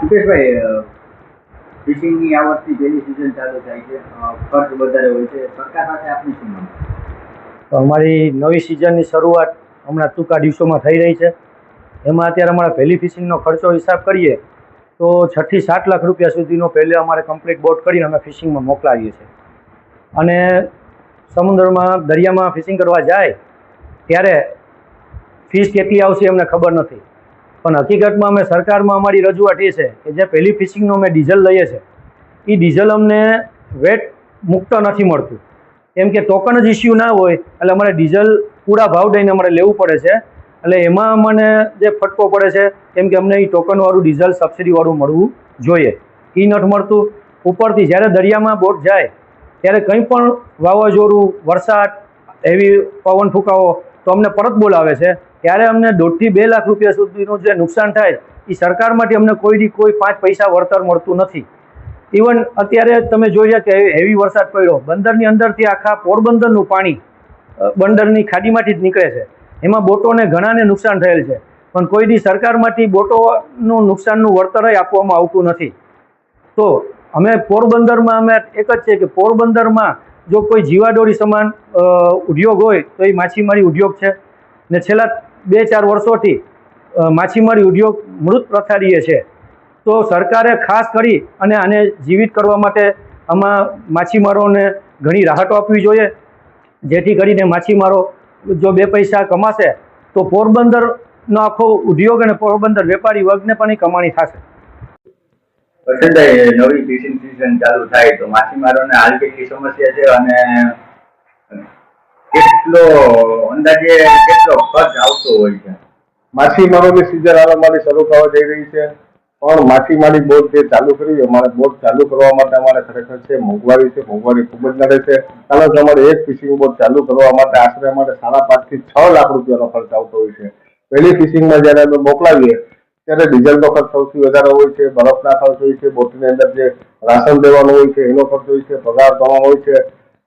મુકેશભાઈ ફિશિંગની આ વર્ષની પહેલી સિઝન ચાલુ થાય છે. ખર્ચ વધારે હોય છે. સરકાર સાથે આપની શું અમારી નવી સિઝનની શરૂઆત હમણાં ટૂંકા દિવસોમાં થઈ રહી છે. એમાં અત્યારે અમારા પહેલી ફિશિંગનો ખર્ચો હિસાબ કરીએ, તો છથી સાત લાખ રૂપિયા સુધીનો પહેલે અમારે કમ્પ્લીટ બોટ કરીને અમે ફિશિંગમાં મોકલાવીએ છીએ. અને સમુદ્રમાં દરિયામાં ફિશિંગ કરવા જાય, ત્યારે ફીસ કેટલી આવશે એમને ખબર નથી. પણ હકીકતમાં અમે સરકારમાં અમારી રજૂઆત એ છે કે જે પહેલી ફિશિંગનો અમે ડીઝલ લઈએ છીએ એ ડીઝલ અમને વેટ મુક્ત નથી મળતું. કેમ કે ટોકન જ ઇસ્યુ ના હોય, એટલે અમારે ડીઝલ પૂરા ભાવ દઈને અમારે લેવું પડે છે. એટલે એમાં અમને જે ફટકો પડે છે, કેમ કે અમને એ ટોકનવાળું ડીઝલ સબસિડીવાળું મળવું જોઈએ. એ નથી મળતું. ઉપરથી જ્યારે દરિયામાં બોટ જાય, ત્યારે કંઈ પણ વાવાઝોડું, વરસાદ, એવી પવન ફૂંકાવો તો અમને પરત બોલાવે છે. ત્યારે અમને દોઢથી બે લાખ રૂપિયા સુધીનું જે નુકસાન થાય એ સરકારમાંથી અમને કોઈ દી કોઈ પાંચ પૈસા વળતર મળતું નથી. ઇવન અત્યારે તમે જોઈ રહ્યા કે હેવી વરસાદ પડ્યો. બંદરની અંદરથી આખા પોરબંદરનું પાણી બંદરની ખાડીમાંથી જ નીકળે છે. એમાં બોટોને ઘણાને નુકસાન થયેલ છે. પણ કોઈ દી સરકારમાંથી બોટોનું નુકસાનનું વળતરય આપવામાં આવતું નથી. તો અમે પોરબંદરમાં અમે એક જ છે કે પોરબંદરમાં જો કોઈ જીવાદોરી સમાન ઉદ્યોગ હોય તો એ માછીમારી ઉદ્યોગ છે. ને છેલ્લા બે ચાર વર્ષોથી માછીમારી ઉદ્યોગ મૃત પ્રથારીય છે. તો સરકારે ખાસ કરી અને આને જીવિત કરવા માટે આમાં માછીમારોને ઘણી રાહતો આપવી જોઈએ. જેથી કરીને માછીમારો જો બે પૈસા કમાશે, તો પોરબંદરનો આખો ઉદ્યોગ અને પોરબંદર વેપારી વર્ગને પણ કમાણી થશે. નવી સિઝન ચાલુ થાય તો માછીમારોને હાલ કેટલી સમસ્યા છે અને કેટલો અંદાજે કેટલો ખર્ચ આવતો હોય છે? માછીમારોની સિઝન હાલ અમારી શરૂ થવા જઈ રહી છે. પણ માછીમારી બોટ જે ચાલુ કરી, અમારે બોટ ચાલુ કરવા માટે અમારે ખરેખર છે, મોંઘવારી છે, મોંઘવારી ખૂબ જ નડે છે. કારણ કે અમારે એક ફિશિંગ બોટ ચાલુ કરવા માટે આશરે અમારે સાડા પાંચથી છ લાખ રૂપિયાનો ખર્ચ આવતો હોય છે. પહેલી ફિશિંગમાં જ્યારે અમે મોકલાવીએ ત્યારે ડીઝલનો ખર્ચ સૌથી વધારે હોય છે, બરફના ખર્ચ હોય છે, બોટની અંદર જે રાશન દેવાનું હોય છે, એનો ખર્ચ હોય છે, પગાર કરવાનો હોય છે.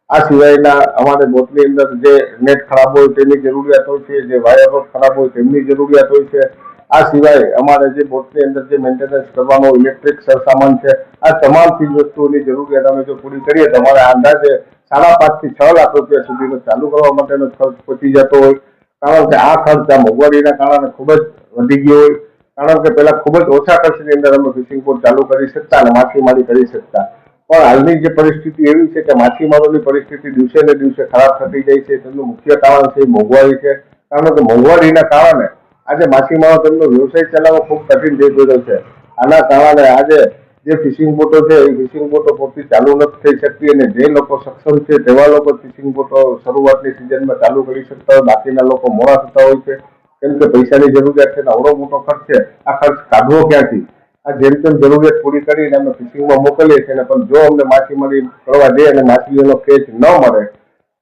આ સિવાયના અમારે બોટની અંદર જે નેટ ખરાબ હોય તેની જરૂરિયાત હોય છે, જે વાયર ખરાબ હોય તેમની જરૂરિયાત હોય છે. આ સિવાય અમારે જે બોટની અંદર જે મેન્ટેનન્સ કરવાનો ઇલેક્ટ્રિક સરસામાન છે, આ તમામ ચીજ વસ્તુઓની જરૂરિયાત અમે જો પૂરી કરીએ, તો અમારે અંદાજે સાડા પાંચથી છ લાખ રૂપિયા સુધીનો ચાલુ કરવા માટેનો ખર્ચ પહોંચી જતો હોય. કારણ કે આ ખર્ચ આ મોંઘવારીના કારણે ખૂબ જ વધી ગયો હોય. કારણ કે પહેલા ખૂબ જ ઓછા ખર્ચની અંદર અમે ફિશિંગ બોટ ચાલુ કરી શકતા અને માછીમારી કરી શકતા. પણ હાલની જે પરિસ્થિતિ એવી છે કે માછીમારોની પરિસ્થિતિ દિવસે ને દિવસે ખરાબ થતી જાય છે, તેમનું મુખ્ય કારણ છે મોંઘવારી છે. કારણ કે મોંઘવારીના કારણે આજે માછીમારો તેમનો વ્યવસાય ચલાવવો ખૂબ કઠિન થઈ ગયો છે. આના કારણે આજે જે ફિશિંગ બોટો છે, એ ફિશિંગ બોટો પૂરતી ચાલુ નથી થઈ શકતી અને જે લોકો સક્ષમ છે તેવા લોકો ફિશિંગ બોટો શરૂઆતની સિઝનમાં ચાલુ કરી શકતા હોય, બાકીના લોકો મોડા થતા હોય છે. કેમ કે પૈસાની જરૂરિયાત છે અવડો મોટો ખર્ચ છે. આ ખર્ચ કાઢવો ક્યાંથી? આ જેમ તેમ જરૂરિયાત પૂરી કરીને અમે ફિશિંગમાં મોકલીએ છીએ પણ જો અમને માછીમારી કરવા દે અને માછલીઓનો કેચ ન મળે,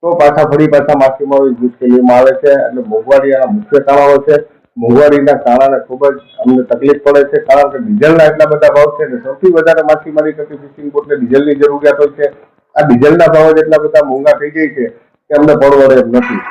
તો પાછા ફરી પાછા માછીમારી મુશ્કેલીમાં આવે છે. એટલે મોંઘવારી આના મુખ્ય કારણો છે. મોંઘવારીના કારણે ખૂબ જ અમને તકલીફ પડે છે. કારણ કે ડીઝલના એટલા બધા ભાવ છે ને સૌથી વધારે માછીમારી કરતી ફિશિંગ બોટને ડીઝલની જરૂરિયાત હોય છે. આ ડીઝલના ભાવ જ એટલા બધા મોંઘા થઈ જાય છે કે અમને પરવડે એમ નથી.